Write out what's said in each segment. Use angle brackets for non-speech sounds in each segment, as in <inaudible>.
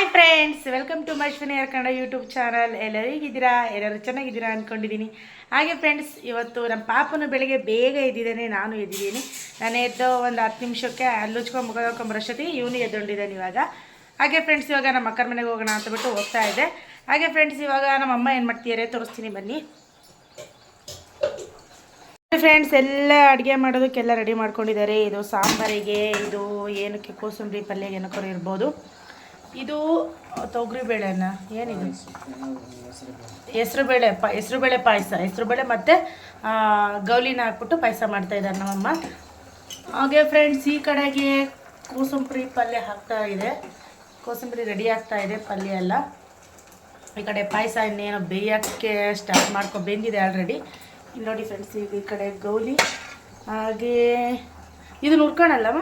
Hi friends welcome to ಮಶ್ವಿನಿ Kannada YouTube channel ಎಲ್ಲರೂ ಹೇಗಿದ್ದೀರಾ? ಎಲ್ಲರೂ ಚೆನ್ನಾಗಿದ್ದೀರಾ ಅಂದ್ಕೊಂಡಿದ್ದೀನಿ ಹಾಗೆ ಫ್ರೆಂಡ್ಸ್ ಇವತ್ತು ನಮ್ಮ ಪಾಪನು ಬೆಳಗ್ಗೆ ಬೇಗ ಎದ್ದಿದ್ದಾನೆ, ನಾನು ಎದ್ದಿದ್ದೀನಿ. ನಾನು ಎದ್ದು ಒಂದು ಹತ್ತು ನಿಮಿಷಕ್ಕೆ ಅಲ್ಲುಚ್ಕೊಂಡು ಮುಖ ತೊಳ್ಕೊಂಬರೋಷ್ಟೊತ್ತಿಗೆ ಇವನು ಎದ್ದೊಂಡಿದ್ದಾನೆ ಇವಾಗ. ಹಾಗೆ ಫ್ರೆಂಡ್ಸ್ ಇವಾಗ ನಮ್ಮ ಅಕ್ಕರ ಮನೆಗೆ ಹೋಗೋಣ ಅಂತ ಬಿಟ್ಟು ಹೋಗ್ತಾ ಇದೆ. ಹಾಗೆ ಫ್ರೆಂಡ್ಸ್ ಇವಾಗ ನಮ್ಮ ಅಮ್ಮ ಏನು ಮಾಡ್ತೀಯಾರೆ ತೋರಿಸ್ತೀನಿ ಬನ್ನಿ. ಫ್ರೆಂಡ್ಸ್ ಎಲ್ಲ ಅಡುಗೆ ಮಾಡೋದಕ್ಕೆಲ್ಲ ರೆಡಿ ಮಾಡ್ಕೊಂಡಿದ್ದಾರೆ. ಇದು ಸಾಂಬಾರಿಗೆ, ಇದು ಏನಕ್ಕೆ, ಕೋಸಂಬರಿ ಪಲ್ಯ ಏನಕ್ಕೋ ಇರ್ಬೋದು. ಇದು ತೊಗರಿ ಬೇಳೆನ ಏನಿದು? ಹೆಸ್ರುಬೇಳೆ ಪ, ಹೆಸ್ರುಬೇಳೆ ಪಾಯಸ. ಹೆಸ್ರುಬೇಳೆ ಮತ್ತು ಗೌಲಿನ ಹಾಕ್ಬಿಟ್ಟು ಪಾಯಸ ಮಾಡ್ತಾ ಇದ್ದಾರೆ ನಮ್ಮಮ್ಮ. ಹಾಗೆ ಫ್ರೆಂಡ್ಸ್ ಈ ಕಡೆಗೆ ಕೋಸಂಬರಿ ಪಲ್ಯ ಹಾಕ್ತಾ ಇದೆ. ಕೋಸಂಬರಿ ರೆಡಿ ಆಗ್ತಾ ಇದೆ, ಪಲ್ಯ ಎಲ್ಲ. ಈ ಕಡೆ ಪಾಯಸ ಇನ್ನೇನೋ ಬೇಯೋಕ್ಕೆ ಸ್ಟಾರ್ಟ್ ಮಾಡ್ಕೊ, ಬೆಂದಿದೆ ಆಲ್ರೆಡಿ ಇಲ್ಲಿ ನೋಡಿ ಫ್ರೆಂಡ್ಸ್ ಈಗ ಈ ಕಡೆ ಗೌಲಿ, ಹಾಗೆ ಇದನ್ನ ಹುರ್ಕೊಳಲ್ಲಮ್ಮ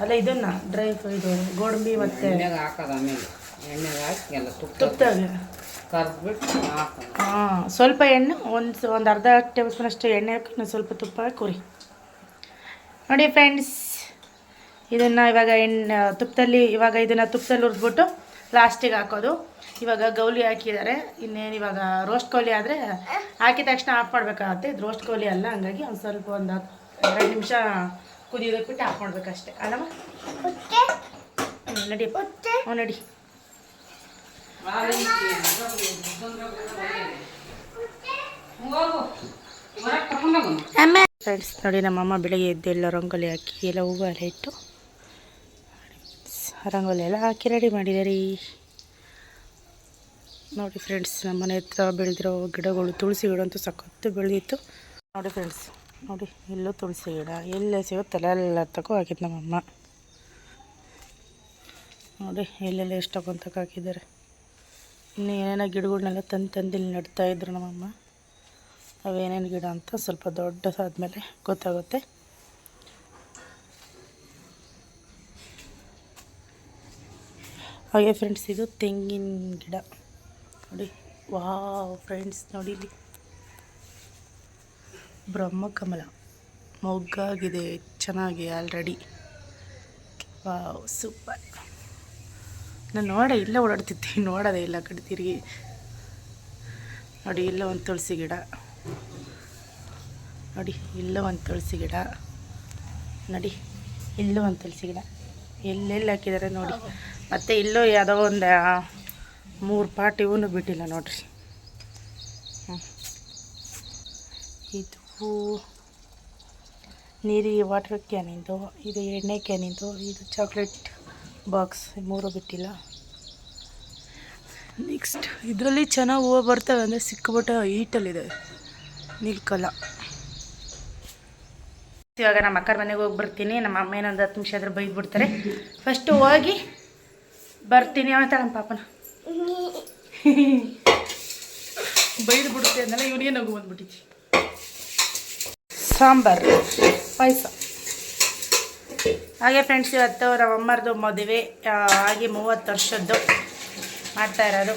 ಅಲ್ಲ ಇದನ್ನ ಡ್ರೈ ಇದು ಗೋಡಂಬಿ ಮತ್ತು ಎಣ್ಣೆಗೆ ಹಾಕೋದು ಆಮೇಲೆ. ಎಣ್ಣೆಗೆ ಹಾಕಿ ಎಲ್ಲ ತುಪ್ಪ ತುಪ್ಪದಾಗ ಕರ್ದ್ಬಿಟ್ಟು ಹಾಕೋದು. ಹಾಂ ಸ್ವಲ್ಪ ಎಣ್ಣೆ ಒಂದು ಒಂದು ಅರ್ಧ ಟೇಬಲ್ ಸ್ಪೂನ್ ಅಷ್ಟು ಎಣ್ಣೆ ಹಾಕಿ ಸ್ವಲ್ಪ ತುಪ್ಪ ಹಾಕಿ ಹುರಿ. ನೋಡಿ ಫ್ರೆಂಡ್ಸ್ ಇದನ್ನು ಇವಾಗ ಎಣ್ಣೆ ತುಪ್ಪದಲ್ಲಿ ಇವಾಗ ಇದನ್ನು ತುಪ್ಪದಲ್ಲಿ ಹುರಿದ್ಬಿಟ್ಟು ಲಾಸ್ಟಿಗೆ ಹಾಕೋದು. ಇವಾಗ ಗೌಲಿ ಹಾಕಿದ್ದಾರೆ. ಇನ್ನೇನು ಇವಾಗ ರೋಸ್ಟ್ ಕೋಲಿ ಆದರೆ ಹಾಕಿದ ತಕ್ಷಣ ಆಫ್ ಮಾಡಬೇಕಾಗತ್ತೆ. ಇದು ರೋಸ್ಟ್ ಕೋಲಿ ಅಲ್ಲ ಹಂಗಾಗಿ ಒಂದು ಸ್ವಲ್ಪ ಒಂದು ಹತ್ತು ಎರಡು ನಿಮಿಷ ಕುದಿಯೋದಕ್ಕೆ ಬಿಟ್ಟು ಆಫ್ ಮಾಡ್ಬೇಕಷ್ಟೆ ಅಲ್ಲಮ್ಮ ನಡಿ. ಹ್ಞೂ ನಡಿ. ಫ್ರೆಂಡ್ಸ್ ನೋಡಿ ನಮ್ಮಮ್ಮ ಬೆಳಗ್ಗೆ ಎದ್ದು ಎಲ್ಲ ರಂಗೋಲಿ ಹಾಕಿ ಎಲ್ಲ ಹೂವು ಎಲ್ಲ ಇಟ್ಟು ರಂಗೋಲಿ ಎಲ್ಲ ಹಾಕಿ ರೆಡಿ ಮಾಡಿದ್ದಾರೆ. ನೋಡಿ ಫ್ರೆಂಡ್ಸ್ ನಮ್ಮ ಮನೆ ಹತ್ರ ಬೆಳೆದಿರೋ ಗಿಡಗಳು ತುಳಸಿ ಗಿಡ ಅಂತೂ ಸಖತ್ತು ಬೆಳೆದಿತ್ತು. ನೋಡಿ ಫ್ರೆಂಡ್ಸ್ ನೋಡಿ, ಎಲ್ಲೂ ತುಳಸಿ ಗಿಡ. ಎಲ್ಲೇ ಸಿಗುತ್ತಲ್ಲ ಎಲ್ಲ ತಗೋ ಹಾಕಿದ್ದು ನಮ್ಮಮ್ಮ. ನೋಡಿ, ಎಲ್ಲೆಲ್ಲ ಎಷ್ಟು ತಗೊಂತಕ್ಕೆ ಹಾಕಿದ್ದಾರೆ. ಇನ್ನು ಏನೇನೋ ಗಿಡಗಳನ್ನೆಲ್ಲ ತಂದು ತಂದು ಇಲ್ಲಿ ನೆಡ್ತಾ ಇದ್ರು ನಮ್ಮಮ್ಮ. ಅವೇನೇನು ಗಿಡ ಅಂತ ಸ್ವಲ್ಪ ದೊಡ್ಡದಾದ್ಮೇಲೆ ಗೊತ್ತಾಗುತ್ತೆ. ಹಾಗೆ ಫ್ರೆಂಡ್ಸ್ ಇದು ತೆಂಗಿನ ಗಿಡ. ನೋಡಿ, ವಾವ್ ಫ್ರೆಂಡ್ಸ್ ನೋಡಿ ಇಲ್ಲಿ. ಬ್ರಹ್ಮಕಮಲ ಮೊಗ್ಗಾಗಿದೆ, ಚೆನ್ನಾಗಿ ಆಲ್ರೆಡಿ ವಾವ್ ಸೂಪರ್ ನಾನು ನೋಡ ಇಲ್ಲ ಓಡಾಡ್ತಿದ್ದೆ, <laughs> ನೋಡೋದೇ ಇಲ್ಲ ಕಡೆ ತಿರುಗಿ. ನೋಡಿ, ಇಲ್ಲ ಒಂದು ತುಳಸಿ ಗಿಡ. ನೋಡಿ, ಇಲ್ಲ ಒಂದು ತುಳಸಿ ಗಿಡ. ನೋಡಿ, ಇಲ್ಲ ಒಂದು ತುಳಸಿ ಗಿಡ. ಎಲ್ಲೆಲ್ಲಿ ಹಾಕಿದ್ದಾರೆ ನೋಡಿ. ಮತ್ತು ಇಲ್ಲೂ ಯಾವುದೋ ಒಂದು ಮೂರು ಪಾಟ್ ಇವನು ಬಿಟ್ಟಿಲ್ಲ ನೋಡ್ರಿ ಹ್ಞೂ ಇದು ನೀರಿಗೆ ವಾಟರ್ ಕ್ಯಾನಿಂದು ಇದು ಎಣ್ಣೆ ಕ್ಯಾನಿಂದು ಇದು ಚಾಕ್ಲೇಟ್ ಬಾಕ್ಸ್ ಮೂರು ಬಿಟ್ಟಿಲ್ಲ. ನೆಕ್ಸ್ಟ್ ಇದರಲ್ಲಿ ಚೆನ್ನಾಗಿ ಹೂವು ಬರ್ತವೆ ಅಂದರೆ ಸಿಕ್ಕಿಬಿಟ್ಟು ಹೀಟಲ್ಲಿದೆ ನಿಲ್ಕಲ್ಲ. ಇವಾಗ ನಮ್ಮ ಅಕ್ಕರ ಮನೆಗೆ ಹೋಗಿ ಬರ್ತೀನಿ ನಮ್ಮ ಅಮ್ಮ ಏನೊಂದು ಹತ್ತು ನಿಮಿಷ ಆದ್ರೆ ಬೈದ್ಬಿಡ್ತಾರೆ. ಫಸ್ಟು ಹೋಗಿ ಬರ್ತೀನಿ ಅಂತ ನಮ್ಮ ಪಾಪನ. <laughs> ಬೈದು ಬಿಡುತ್ತೆ ಅಂದಲ್ಲ ಇವನಿಗೆ ನಗು ಬಂದ್ಬಿಟ್ಟಿದ್ವಿ ಸಾಂಬಾರು, ಪಾಯಸ. ಹಾಗೆ ಫ್ರೆಂಡ್ಸ್ ಇವತ್ತು ನಮ್ಮ ಅಮ್ಮರದು ಮದುವೆ ಆಗಿ ಮೂವತ್ತು ವರ್ಷದ್ದು ಮಾಡ್ತಾ ಇರೋದು.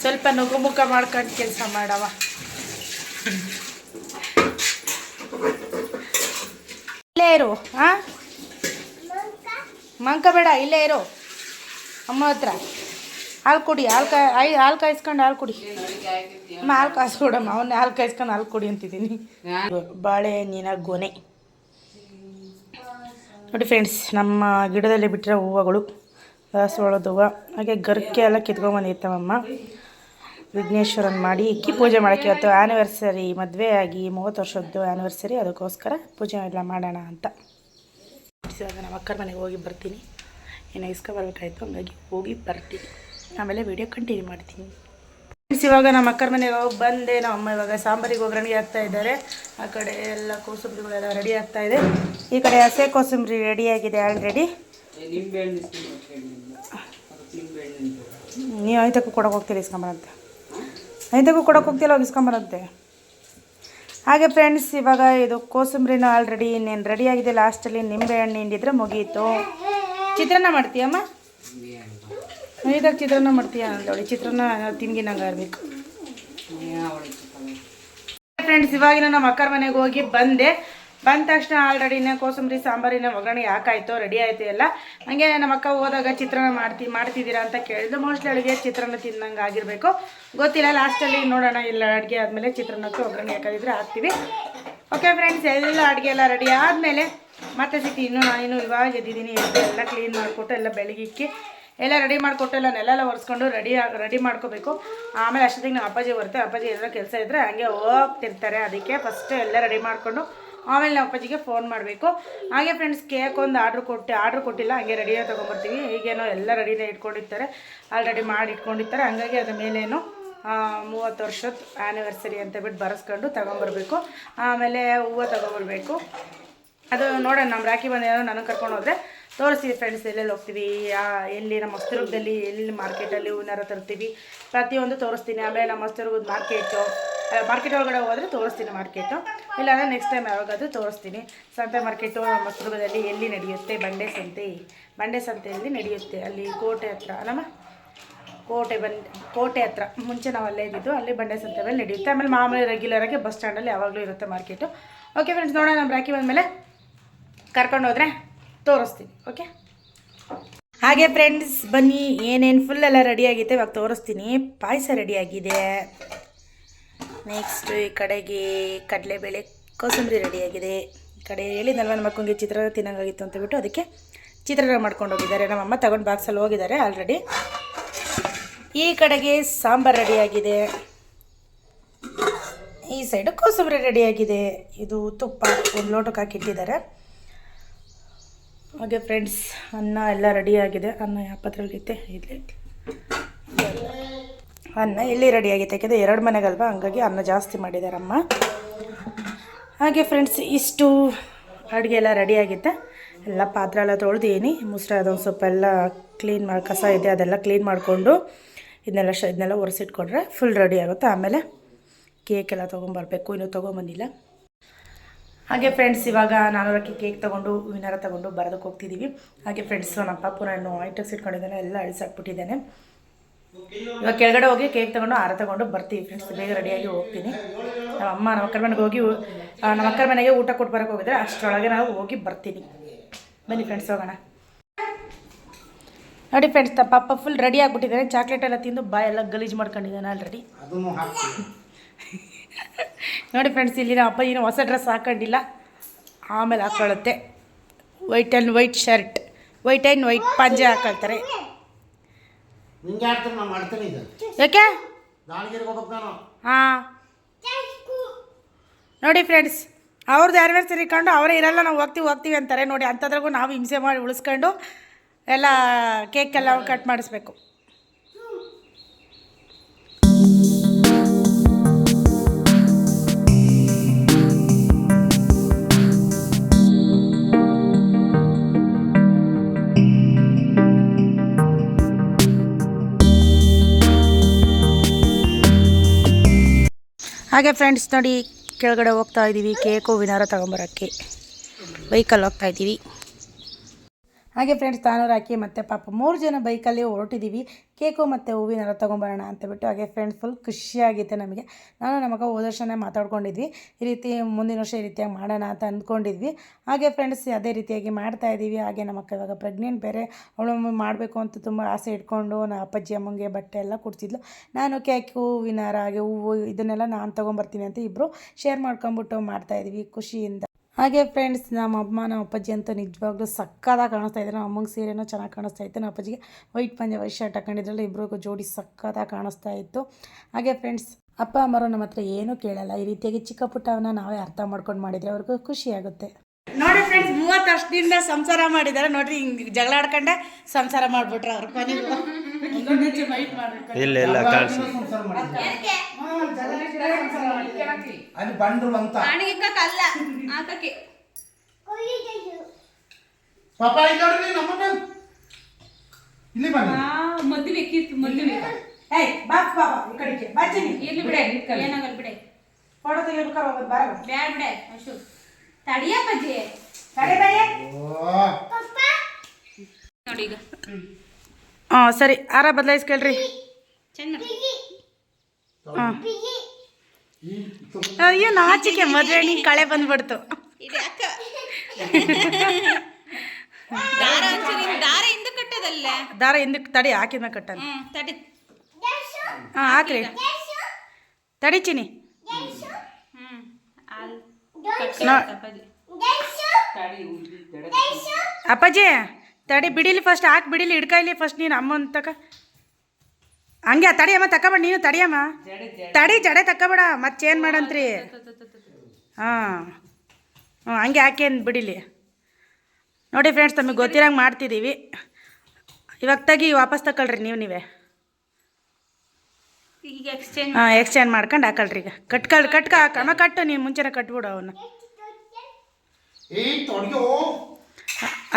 ಸ್ವಲ್ಪ ನುಗುಮುಖ ಮಾಡ್ಕೊಂಡು ಕೆಲಸ ಮಾಡವ. ಇಲ್ಲೇ ಇರು ಹಾಂ ಮಂಕ ಬೇಡ, ಇಲ್ಲೇ ಇರು. ಅಮ್ಮ ಹತ್ರ. ಹಾಲು ಕುಡಿ, ಹಾಲು ಕಾಯ್ ಹಾಲು ಕಾಯಿಸ್ಕೊಂಡು ಹಾಲು ಕುಡಿ. ಅಮ್ಮ, ಹಾಲು ಕಾಯಿಸ್ಕೊಡಮ್ಮ, ಅವನ್ನ ಹಾಲು ಕಾಯಿಸ್ಕೊಂಡು ಹಾಲು ಕುಡಿ ಅಂತಿದ್ದೀನಿ. ಬಾಳೆಹಣ್ಣಿನ ಗೊನೆ. ನೋಡಿ ಫ್ರೆಂಡ್ಸ್ ನಮ್ಮ ಗಿಡದಲ್ಲಿ ಬಿಟ್ಟಿರೋ ಹೂವುಗಳು ದಾಸವಾಳದ ಹೂವು ಹಾಗೆ ಗರ್ಕೆ ಎಲ್ಲ ಕಿತ್ಕೊಂಬಂದಿತ್ತವಮ್ಮ ವಿಘ್ನೇಶ್ವರನ್ ಮಾಡಿ ಇಕ್ಕಿ ಪೂಜೆ ಮಾಡೋಕ್ಕೆ ಇವತ್ತು ಆ್ಯನಿವರ್ಸರಿ ಮದುವೆ ಆಗಿ ಮೂವತ್ತು ವರ್ಷದ್ದು ಆ್ಯನಿವರ್ಸರಿ ಅದಕ್ಕೋಸ್ಕರ ಪೂಜೆ ಎಲ್ಲ ಮಾಡೋಣ ಅಂತ. ಇವಾಗ ನಮ್ಮ ಅಕ್ಕರ ಮನೆಗೆ ಹೋಗಿ ಬರ್ತೀನಿ. ಏನೋ ಇಸ್ಕೊಬರ್ಬೇಕಾಯ್ತು ಹಂಗಾಗಿ ಹೋಗಿ ಬರ್ತೀನಿ. ಆಮೇಲೆ ವೀಡಿಯೋ ಕಂಟಿನ್ಯೂ ಮಾಡ್ತೀನಿ ಫ್ರೆಂಡ್ಸ್ ಇವಾಗ ನಮ್ಮ ಅಕ್ಕರ ಮನೆಗೆ ಹೋಗಿ ಬಂದೆ. ನಮ್ಮ ಅಮ್ಮ ಇವಾಗ ಸಾಂಬಾರಿಗೆ ಒಗ್ಗರಣೆ ಆಗ್ತಾ ಇದ್ದಾರೆ. ಆ ಕಡೆ ಎಲ್ಲ ಕೋಸಂಬರಿಗಳೆಲ್ಲ ರೆಡಿ ಆಗ್ತಾ ಇದೆ. ಈ ಕಡೆ ಹಸೆ ಕೋಸಂಬರಿ ರೆಡಿಯಾಗಿದೆ ಆಲ್ರೆಡಿ ನೀವು ಐದಕ್ಕೂ ಕೊಡೋಕೆ ಹೋಗ್ತೀರಿ ಇಸ್ಕೊಂಬರಂತೆ ಐದಕ್ಕೂ ಕೊಡೋಕೆ ಹೋಗ್ತಿಲ್ಲ ಹೋಗಿ ಇಸ್ಕೊಂಬರಂತೆ ಹಾಗೆ ಫ್ರೆಂಡ್ಸ್ ಇವಾಗ ಇದು ಕೋಸಂಬರಿನ ಆಲ್ರೆಡಿ ಇನ್ನೇನು ರೆಡಿಯಾಗಿದೆ ಲಾಸ್ಟಲ್ಲಿ ನಿಂಬೆ ಹಣ್ಣು ಹಿಂಡಿದ್ರೆ ಮುಗೀತು. ಚಿತ್ರಾನ್ನ ಮಾಡ್ತೀಯಮ್ಮ? ಐದಾಗ ಚಿತ್ರಾನ್ನ ಮಾಡ್ತೀಯ? ಅಂದವಳಿ ಚಿತ್ರಾನ್ನ ತಿಂಗಿನಂಗೆ ಇರಬೇಕು. ಫ್ರೆಂಡ್ಸ್ ಇವಾಗಿನ ನಮ್ಮ ಅಕ್ಕರ ಮನೆಗೆ ಹೋಗಿ ಬಂದೆ. ಬಂದ ತಕ್ಷಣ ಆಲ್ರೆಡಿನ ಕೋಸಂಬರಿ ಸಾಂಬಾರಿನ ಒಗ್ಗರಣೆ ಯಾಕಾಯ್ತು ರೆಡಿ ಆಯಿತು ಎಲ್ಲ. ಹಂಗೆ ನಮ್ಮ ಅಕ್ಕ ಹೋದಾಗ ಚಿತ್ರಾನ್ನ ಮಾಡ್ತಿ, ಮಾಡ್ತಿದ್ದೀರಾ ಅಂತ ಕೇಳಿದ್ರು ಮೋಸ್ಟ್ಲಿ ಅಡುಗೆ ಚಿತ್ರಾನ್ನ ತಿನ್ನಂಗೆ ಆಗಿರಬೇಕು. ಗೊತ್ತಿಲ್ಲ ಲಾಸ್ಟಲ್ಲಿ ನೋಡೋಣ. ಇಲ್ಲ ಅಡುಗೆ ಆದಮೇಲೆ ಚಿತ್ರಾನ್ನಕ್ಕೆ ಒಗ್ಗರಣೆ ಹಾಕೋದಿದ್ರೆ ಹಾಕ್ತೀವಿ. ಓಕೆ ಫ್ರೆಂಡ್ಸ್ ಎಲ್ಲ ಅಡುಗೆ ಎಲ್ಲ ರೆಡಿ ಆದಮೇಲೆ ಮತ್ತೆ ಸಿಕ್ಕಿ ಇನ್ನೂ ನಾನು ಇವಾಗ ಎದ್ದಿದ್ದೀನಿ. ಎದ್ದು ಎಲ್ಲ ಕ್ಲೀನ್ ಮಾಡಿಕೊಟ್ಟು ಎಲ್ಲ ಬೆಳಗಿಕ್ಕಿ ಎಲ್ಲ ರೆಡಿ ಮಾಡಿಕೊಟ್ಟು ಎಲ್ಲ ನೆಲೆಲ್ಲ ಒರೆಸ್ಕೊಂಡು ರೆಡಿ ರೆಡಿ ಮಾಡ್ಕೋಬೇಕು. ಆಮೇಲೆ ಅಷ್ಟೊತ್ತಿಗೆ ನಮ್ಮ ಅಪ್ಪಾಜಿ ಬರುತ್ತೆ. ಅಪ್ಪಾಜಿ ಏನೋ ಕೆಲಸ ಇದ್ದರೆ ಹಂಗೆ ಹೋಗ್ತಿರ್ತಾರೆ. ಅದಕ್ಕೆ ಫಸ್ಟ್ ಎಲ್ಲ ರೆಡಿ ಮಾಡಿಕೊಂಡು ಆಮೇಲೆ ನಮ್ಮ ಅಪ್ಪಾಜಿಗೆ ಫೋನ್ ಮಾಡಬೇಕು. ಹಾಗೆ ಫ್ರೆಂಡ್ಸ್ ಕೇಕ್ ಒಂದು ಆರ್ಡ್ರ್ ಕೊಟ್ಟು ಆರ್ಡ್ರ್ ಕೊಟ್ಟಿಲ್ಲ, ಹಾಗೆ ರೆಡಿಯಾಗಿ ತೊಗೊಂಬರ್ತೀವಿ ಈಗೇನೋ ಎಲ್ಲ ರೆಡಿನೇ ಇಟ್ಕೊಂಡಿರ್ತಾರೆ. ಆಲ್ರೆಡಿ ಮಾಡಿ ಇಟ್ಕೊಂಡಿರ್ತಾರೆ. ಹಾಗಾಗಿ ಅದ್ರ ಮೇಲೇನು ಮೂವತ್ತು ವರ್ಷದ ಆ್ಯನಿವರ್ಸರಿ ಅಂತ ಬಿಟ್ಟು ಬರೆಸ್ಕೊಂಡು ತೊಗೊಂಬರ್ಬೇಕು ಆಮೇಲೆ ಹೂವು ತಗೊಂಬರ್ಬೇಕು ಅದು ನೋಡೋಣ ನಮ್ಮ ರಾಖಿ ಬಂದೇನೋ ನನಗೆ ಕರ್ಕೊಂಡು ಹೋದರೆ ತೋರಿಸ್ತೀವಿ ಫ್ರೆಂಡ್ಸ್ ಎಲ್ಲೆಲ್ಲಿ ಹೋಗ್ತೀವಿ ಎಲ್ಲಿ ನಮ್ಮ ಹೊಸದುರ್ಗದಲ್ಲಿ ಎಲ್ಲಿ ಮಾರ್ಕೆಟಲ್ಲಿ ಹೂನಾರ ತರ್ತೀವಿ, ಪ್ರತಿಯೊಂದು ತೋರಿಸ್ತೀನಿ, ಆಮೇಲೆ ನಮ್ಮ ಮಸ್ತುರ್ಗದ ಮಾರ್ಕೆಟು ಮಾರ್ಕೆಟ್ ಒಳಗಡೆ ಹೋದರೆ ತೋರಿಸ್ತೀನಿ ಮಾರ್ಕೆಟು ಇಲ್ಲಾಂದರೆ ನೆಕ್ಸ್ಟ್ ಟೈಮ್ ಯಾವಾಗಾದರೂ ತೋರಿಸ್ತೀನಿ. ಸಂತೆ ಮಾರ್ಕೆಟು ನಮ್ಮ ಮಸ್ತುರ್ಗದಲ್ಲಿ ಎಲ್ಲಿ ನಡೆಯುತ್ತೆ, ಬಂಡೆ ಸಂತೆ, ಬಂಡೆ ಸಂತೆಯಲ್ಲಿ ನಡೆಯುತ್ತೆ, ಅಲ್ಲಿ ಕೋಟೆ ಹತ್ರ ನಮ್ಮ ಕೋಟೆ ಬಂದು ಕೋಟೆ ಹತ್ರ, ಮುಂಚೆ ನಾವು ಅಲ್ಲೇ ಇದ್ದಿದ್ದು, ಅಲ್ಲಿ ಬಂಡೆ ಸಂತೆ ಮೇಲೆ ನಡೆಯುತ್ತೆ. ಆಮೇಲೆ ಮಾಮೂಲಿ ರೆಗ್ಯುಲರಾಗಿ ಬಸ್ ಸ್ಟ್ಯಾಂಡಲ್ಲಿ ಯಾವಾಗಲೂ ಇರುತ್ತೆ ಮಾರ್ಕೆಟು ಓಕೆ ಫ್ರೆಂಡ್ಸ್ ನೋಡೋಣ, ನಮ್ಮ ರಾಖಿ ಬಂದಮೇಲೆ ಕರ್ಕೊಂಡು ಹೋದರೆ ತೋರಿಸ್ತೀನಿ ಓಕೆ ಹಾಗೆ ಫ್ರೆಂಡ್ಸ್ ಬನ್ನಿ, ಏನೇನು ಫುಲ್ ಎಲ್ಲ ಆಗೈತೆ ಇವಾಗ ತೋರಿಸ್ತೀನಿ. ಪಾಯಸ ರೆಡಿಯಾಗಿದೆ ನೆಕ್ಸ್ಟ್ ಈ ಕಡೆಗೆ ಕಡಲೆಬೇಳೆ ಕೋಸಂಬರಿ ರೆಡಿಯಾಗಿದೆ ಈ ಕಡೆ ಹೇಳಿದಲ್ವ ನಮ್ಮ ಮಕ್ಕಳಿಗೆ ಚಿತ್ರಾನ್ನ ತಿನ್ನಂಗಾಗಿತ್ತು ಅಂತ ಬಿಟ್ಟು ಅದಕ್ಕೆ ಚಿತ್ರಾನ್ನ ಮಾಡ್ಕೊಂಡು ಹೋಗಿದ್ದಾರೆ. ನಮ್ಮಮ್ಮ ತಗೊಂಡು ಬಾಕ್ಸಲ್ಲಿ ಹೋಗಿದ್ದಾರೆ ಆಲ್ರೆಡಿ ಈ ಕಡೆಗೆ ಸಾಂಬಾರು ರೆಡಿಯಾಗಿದೆ ಈ ಸೈಡು ಕೋಸಂಬರಿ ರೆಡಿಯಾಗಿದೆ ಇದು ತುಪ್ಪ, ಒಂದು ಲೋಟಕ್ಕೆ ಹಾಕಿಟ್ಟಿದ್ದಾರೆ. ಹಾಗೆ ಫ್ರೆಂಡ್ಸ್ ಅನ್ನ ಎಲ್ಲ ರೆಡಿಯಾಗಿದೆ ಅನ್ನ ಯಾವ ಇಲ್ಲಿ ಅನ್ನ ಇಲ್ಲಿ ರೆಡಿ ಆಗೈತೆ. ಯಾಕೆಂದರೆ ಎರಡು ಮನೆಗಲ್ವಾ? ಹಂಗಾಗಿ ಅನ್ನ ಜಾಸ್ತಿ ಮಾಡಿದಾರಮ್ಮ. ಹಾಗೆ ಫ್ರೆಂಡ್ಸ್ ಇಷ್ಟು ಅಡುಗೆ ಎಲ್ಲ ರೆಡಿ ಆಗಿತ್ತೆ ಎಲ್ಲ ಪಾತ್ರೆ ಎಲ್ಲ ತೊಳ್ದೀನಿ. ಮುಸ್ರೆ ಅದೊಂದು ಸ್ವಲ್ಪ ಎಲ್ಲ ಕ್ಲೀನ್ ಮಾಡಿ, ಕಸ ಇದೆ, ಅದೆಲ್ಲ ಕ್ಲೀನ್ ಮಾಡಿಕೊಂಡು ಇದನ್ನೆಲ್ಲ ಶ, ಇದನ್ನೆಲ್ಲ ಒರೆಸಿಟ್ಕೊಂಡ್ರೆ ಫುಲ್ ರೆಡಿ ಆಗುತ್ತೆ. ಆಮೇಲೆ ಕೇಕ್ ಎಲ್ಲ ತೊಗೊಂಬರ್ಬೇಕು ಇನ್ನೂ ತೊಗೊಂಬಂದಿಲ್ಲ ಹಾಗೆ ಫ್ರೆಂಡ್ಸ್ ಇವಾಗ ನಾನೂರಕ್ಕೆ ಕೇಕ್ ತೊಗೊಂಡು ಹೂವಿನಾರ ತೊಗೊಂಡು ಬರೋದಕ್ಕೆ ಹೋಗ್ತಿದ್ದೀವಿ ಹಾಗೆ ಫ್ರೆಂಡ್ಸು ನಮ್ಮ ಪಾಪು ನಾನು ಐಟಕ್ಸ್ ಇಟ್ಕೊಂಡಿದ್ದಾನೆ ಎಲ್ಲ ಅಳಿಸಾಕ್ಬಿಟ್ಟಿದ್ದಾನೆ ಇವಾಗ ಕೆಳಗಡೆ ಹೋಗಿ ಕೇಕ್ ತೊಗೊಂಡು ಆರ ತೊಗೊಂಡು ಬರ್ತೀವಿ ಫ್ರೆಂಡ್ಸ್ ಬೇಗ ರೆಡಿಯಾಗಿ ಹೋಗ್ತೀನಿ. ನಮ್ಮ ಅಮ್ಮ ನಮ್ಮ ಅಕ್ಕರ ಮನೆಗೆ ಹೋಗಿ ನಮ್ಮ ಅಕ್ಕರ ಮನೆಗೆ ಊಟ ಕೊಟ್ಟು ಬರೋಕೆ ಹೋಗಿದ್ರೆ ಅಷ್ಟರೊಳಗೆ ನಾವು ಹೋಗಿ ಬರ್ತೀನಿ. ಬನ್ನಿ ಫ್ರೆಂಡ್ಸ್ ಹೋಗೋಣ. ನೋಡಿ ಫ್ರೆಂಡ್ಸ್ ಪಾಪ ಫುಲ್ ರೆಡಿ ಆಗಿಬಿಟ್ಟಿದ್ದಾನೆ. ಚಾಕ್ಲೇಟ್ ಎಲ್ಲ ತಿಂದು ಬಾಯೆಲ್ಲ ಎಲ್ಲ ಗಲೀಜು ಮಾಡ್ಕೊಂಡಿದ್ದಾನೆ ಆಲ್ರೆಡಿ <laughs> ನೋಡಿ ಫ್ರೆಂಡ್ಸ್ ಇಲ್ಲಿ ನಮ್ಮ ಅಪ್ಪ ಏನು ಹೊಸ ಡ್ರೆಸ್ ಹಾಕೊಂಡಿಲ್ಲ. ಆಮೇಲೆ ಹಾಕೊಳ್ಳುತ್ತೆ. White and white shirt white and white ಪಂಜೆ ಹಾಕೊಳ್ತಾರೆ. ಯಾಕೆ? ಹಾಂ. ನೋಡಿ ಫ್ರೆಂಡ್ಸ್ ಅವ್ರದ್ದು ಯಾರ್ಯಾರು ಕಂಡು ಅವರೇ ಇರಲ್ಲ ನಾವು ಹೋಗ್ತೀವಿ ಹೋಗ್ತೀವಿ ಅಂತಾರೆ. ನೋಡಿ ಅಂಥದ್ರಾಗೂ ನಾವು ಹಿಂಸೆ ಮಾಡಿ ಉಳಿಸ್ಕೊಂಡು ಎಲ್ಲ ಕೇಕ್ ಎಲ್ಲ ಕಟ್ ಮಾಡಿಸ್ಬೇಕು. ಹಾಗೆ ಫ್ರೆಂಡ್ಸ್ ನೋಡಿ ಕೆಳಗಡೆ ಹೋಗ್ತಾ ಇದ್ದೀವಿ ಕೇಕು ವಿನಾರ ತಗೊಂಬರೋಕ್ಕೆ. ವೆಹಿಕಲ್ ಹೋಗ್ತಾ ಇದ್ದೀವಿ. ಹಾಗೆ ಫ್ರೆಂಡ್ಸ್ ತಾನೂ ರಾಕಿ ಮತ್ತು ಪಾಪ ಮೂರು ಜನ ಬೈಕಲ್ಲಿ ಹೊರಟಿದ್ದೀವಿ ಕೇಕು ಮತ್ತು ಹೂವಿನ ಹೂವಿನಾರ ತೊಗೊಂಬರೋಣ ಅಂತ ಬಿಟ್ಟು ಹಾಗೆ ಫ್ರೆಂಡ್ಸ್ ಫುಲ್ ಖುಷಿಯಾಗಿತ್ತು ನಮಗೆ. ನಾನು ನಮಗ ಹೋದ ಮಾತಾಡ್ಕೊಂಡಿದ್ವಿ. ಈ ರೀತಿ ಮುಂದಿನ ವರ್ಷ ಈ ರೀತಿಯಾಗಿ ಮಾಡೋಣ ಅಂತ ಅಂದ್ಕೊಂಡಿದ್ವಿ. ಹಾಗೆ ಫ್ರೆಂಡ್ಸ್ ಅದೇ ರೀತಿಯಾಗಿ ಮಾಡ್ತಾ ಇದ್ದೀವಿ ಹಾಗೆ ನಮ್ಮ ಅಕ್ಕ ಇವಾಗ ಪ್ರೆಗ್ನೆಂಟ್ ಬೇರೆ. ಅವಳು ಮಾಡಬೇಕು ಅಂತ ತುಂಬ ಆಸೆ ಇಟ್ಕೊಂಡು ನಾ ಅಪ್ಪಾಜಿ, ಅಮ್ಮಂಗೆ ಬಟ್ಟೆ ಎಲ್ಲ ಕೊಡ್ತಿದ್ಲು. ನಾನು ಕೇಕು ಹೂವಿನಾರ ಹಾಗೆ ಹೂವು ಇದನ್ನೆಲ್ಲ ನಾನು ತೊಗೊಂಬರ್ತೀನಿ ಅಂತ ಇಬ್ಬರು ಶೇರ್ ಮಾಡ್ಕೊಂಬಿಟ್ಟು ಮಾಡ್ತಾಯಿದ್ವಿ ಖುಷಿಯಿಂದ. ಹಾಗೆ ಫ್ರೆಂಡ್ಸ್ ನಮ್ಮ ಅಮ್ಮ ನಮ್ಮ ಅಪ್ಪಾಜಿ ಅಂತೂ ನಿಜವಾಗ್ಲೂ ಸಕ್ಕತ್ತಾಗಿ ಕಾಣಿಸ್ತಾ ಇದ್ದಾರೆ. ನಮ್ಮ ಅಮ್ಮಂಗೆ ಸೀರೆನೂ ಚೆನ್ನಾಗಿ ಕಾಣಿಸ್ತಾ ಇತ್ತು. ನಮ್ಮ ಅಪ್ಪಾಜಿಗೆ ವೈಟ್ ಪಂಜೆ ವೈಟ್ ಶರ್ಟ್ ಹಾಕೊಂಡಿದ್ರಲ್ಲ ಇಬ್ರಿಗೂ ಜೋಡಿ ಸಕ್ಕತ್ತಾಗಿ ಕಾಣಿಸ್ತಾ ಇತ್ತು. ಹಾಗೆ ಫ್ರೆಂಡ್ಸ್ ಅಪ್ಪ ಅಮ್ಮರು ನಮ್ಮ ಹತ್ರ ಏನೂ ಕೇಳಲ್ಲ. ಈ ರೀತಿಯಾಗಿ ಚಿಕ್ಕ ಪುಟ್ಟವನ್ನ ನಾವೇ ಅರ್ಥ ಮಾಡ್ಕೊಂಡು ಮಾಡಿದರೆ ಅವ್ರಿಗೂ ಖುಷಿ ಆಗುತ್ತೆ. ನೋಡಿ ಫ್ರೆಂಡ್ಸ್ ಮೂವತ್ತು ವರ್ಷದಿಂದ ಸಂಸಾರ ಮಾಡಿದ್ದಾರೆ. ನೋಡ್ರಿ ಹಿಂಗೆ ಜಗಳ ಆಡ್ಕೊಂಡೆ ಸಂಸಾರ ಮಾಡ್ಬಿಟ್ರೆ ಅವ್ರ ಕೊನೆಗೂ ಇಲ್ಲ ಇಲ್ಲ ಕಾಣಿಸ್ ಅಲ್ಲಿ ಬಂಡ್ರು ಅಂತ ಅಲ್ಲ ಆಕಕ್ಕೆ ಪಾಪ ಇಲ್ಲಿ ನೋಡ್ರಿ ನಮ್ಮನ್ನ ಇಲ್ಲಿ ಬನ್ನಿ ಮದುವೆ ಕಿತ್ತು ಮದುವೆ ಏಯ್ ಬಾ ಬಾಬಾ ಈ ಕಡೆಗೆ ಬಾಚಿನಿ ಇರ್ಲಿ ಬಿಡೆ ಏನಾಗಲ್ಲ ಬಿಡೆ ಫೋಟೋ ತೆಗಿಬೇಕಾರೆ ಹೋಗೋದು ಬರ ಬ್ಯಾಡ ಬಿಡೆ ಅಶು ತಡಿಯಪ್ಪಜ್ಜಿ ತಡೆ ಬಾಯ್ ಓ ನೋಡಿ ಈಗ ಹಾಂ ಸರಿ ಆರ ಬದಲಾಯಿಸ್ಕೊಳ್ರಿ ಚಂದ ಹಾಂ. ಅಯ್ಯೋ ನಾಚಿಕೆ ಮದುವೆ ಕಳೆ ಬಂದ್ಬಿಡ್ತು. <laughs> ದಾರ ಹಿಂದೆ ಕಟ್ಟದಲ್ಲ? ದಾರ ಹಿಂದಕ್ಕೆ ತಡಿ ಹಾಕಿದ್ಮೇಲೆ ಕಟ್ಟ ತಡಿ. ಹಾಂ ಹಾಕ್ರಿ. ತಡಿ ಚಿನಿ ಹ್ಮ್ ಅಲ್ಲಿ ನೋ ತಡಿ ಉಳ್ದಿ ತಡೆ ಅಪ್ಪಾಜಿ ತಡಿ ಬಿಡಿಲಿ ಫಸ್ಟ್ ಹಾಕಿ ಬಿಡಿಲಿ ಹಿಡ್ಕಾಯ್ಲಿ ಫಸ್ಟ್ ನೀನು ಅಮ್ಮ ತಕ. ಹಂಗೆ ತಡಿಯಮ್ಮ ತಕ್ಕಬೇಡ ನೀನು ತಡಿಯಮ್ಮ. ತಡಿ ಜಡೆ ತಕ್ಕಬೇಡ ಮತ್ತೆ ಏನು ಮಾಡಂತ್ರಿ ಹಾಂ. ಹ್ಞೂ ಹಂಗೆ ಹಾಕೇನು ಬಿಡಿಲಿ. ನೋಡಿ ಫ್ರೆಂಡ್ಸ್ ತಮಗೆ ಗೊತ್ತಿರಂಗೆ ಮಾಡ್ತಿದ್ದೀವಿ ಇವಾಗ ತೆಗಿ ವಾಪಸ್ ತಗೊಳ್ರಿ ನೀವು ನೀವೇ. ಹಾಂ ಎಕ್ಸ್ಚೇಂಜ್ ಮಾಡ್ಕೊಂಡು ಹಾಕಲ್ರಿ ಈಗ. ಕಟ್ಕೊಳ್ ಕಟ್ಕ ಹಾಕಮ್ಮ ಕಟ್ಟು ನೀನು ಮುಂಚೆನೇ ಕಟ್ಬಿಡು ಅವನ್ನ.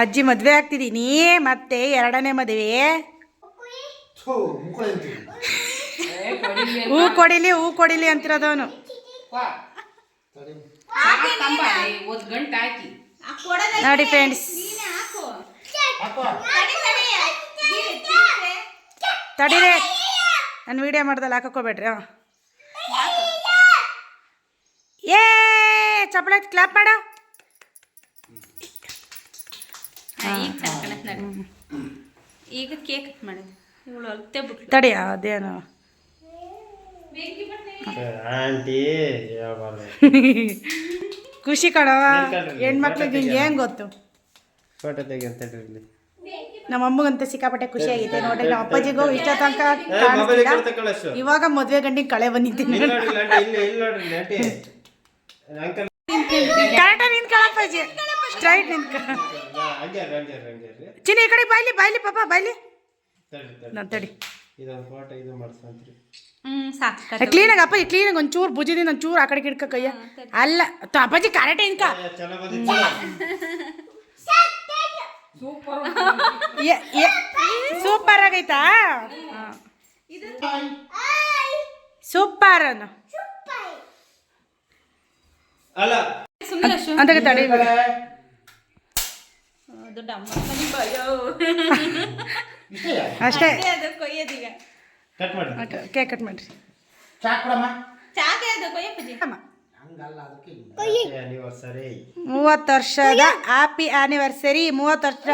ಅಜ್ಜಿ ಮದುವೆ ಆಗ್ತಿದ್ದೀನಿ ಮತ್ತೆ ಎರಡನೇ ಮದುವೆ ಥೂ ಮುಕ್ಕಳೆ ಅಂತೀವಿ ಏ ಕೊಡಿಲಿ ಹೂ ಕೊಡಿಲಿ ಹೂ ಕೊಡಿಲಿ ಅಂತಿರೋದವನು ತಡಿ. ಕಂಬ ಒಂದು ಗಂಟೆ ಹಾಕಿ. ನೋಡಿ ಫ್ರೆಂಡ್ಸ್ ಹಾಕು. ಹಾಕೋ. ತಡಿ ತಡಿ. ಗೀರಿ, ತೀರ್ಸ್ರೆ. ತಡೀರಿ. ನಾನು ವಿಡಿಯೋ ಮಾಡ್ದಲ್ಲ ಹಾಕೋಬೇಡ್ರಿ ಹಾಂ. ಏ ಚಪ್ಪಳೆ ಕ್ಲಾಪ್ ಮಾಡ. ಹಾ, ಈಗ ಚೆನ್ನಾಗ್ ನೋಡಿ. ಈಗ ಕೇಕ್ ಕಟ್ ಮಾಡೋದು ಇವಳು ಅತ್ತೆ ತಡಿ ಅದೇನು. ಬೆಂಕಿ ಬಟ್ಟೆ ಆಂಟಿ ಹೇಳ್ಬಾರ್ದು ಖುಷಿ ಕಣವ ಹೆಣ್ಮಕ್ಳಿಗೆ ಹಿಂಗೆ ಏನು ಗೊತ್ತು? ಫೋಟೋ ತೆಗಿ ಇಲ್ಲಿ. ನಮ್ಮ ಅಮ್ಮಗಂತ ಸಿಕ್ಕಾಪಟ್ಟೆ ಖುಷಿ ಆಗೈತೆ ನೋಡ್ರಿ ನಮ್ಮ ಅಪ್ಪಾಜಿಗೂ ಇಷ್ಟ ತನಕ ಕಾಣಿಸ್ತಿಲ್ಲ. ಇವಾಗ ಮದುವೆ ಗಂಡಿ ಕಳೆ ಬಂದಿದ್ದೀನಿ. ನಿಂತ್ಕೊಳ್ಳ ಸ್ಟ್ರೈಟ್ ನಿಂತ್ಕ ಹಂಗೆ ಹಂಗೆ ಹಂಗೆ ರೀ ಚಿನ್ನ ಈ ಕಡೆ ಬಾಯ್ಲಿ ಬಾಯ್ಲಿ ಪಾಪ ಬಾಯ್ಲಿ. ನಾನು ತಡಿ. ಇದೊಂದು ಫೋಟೋ ಇದು ಮಾಡ್ಸಂತ್ರಿ. ಹ್ಮ್ ಸಾಕು ಕಟ್ ಕ್ಲೀನಾಗಿ ಅಪ್ಪ ಕ್ಲೀನಾಗಿ ಒಂಚೂರು ಭುಜದಿಂದ ಒಂಚೂರು ಆ ಕಡೆ ಕಿಡ್ಕ ಕೈಯ. ಅಲ್ಲ ತ- ಅಪ್ಪಾಜಿ ಕರೆಕ್ಟ್ ಇನ್ಕ ಸೂಪರ್ ಆಗೈತಾ? ಸೂಪರ್ ಅನ್ನು. ಅಂತ ತಡಿ. ದೊಡ್ಡ ಅಮ್ಮ. ಭಯ ಅಷ್ಟೇ. ಅದೇ ಕೊಯ್ಯೋದೀಗ ಕಟ್ ಮಾಡಿ. ಕೇಕ್ ಕಟ್ ಮಾಡ್ರಿ. ಚಾ ಕೊಡಮ್ಮ. ಚಾಕೆ ಅದು ಕೊಯ್ಯಪ್ಪಜಿ ಸರಿ ಮೂವತ್ತು ವರ್ಷದ ಹ್ಯಾಪಿ ಆನಿವರ್ಸರಿ ಮೂವತ್ತು ವರ್ಷ.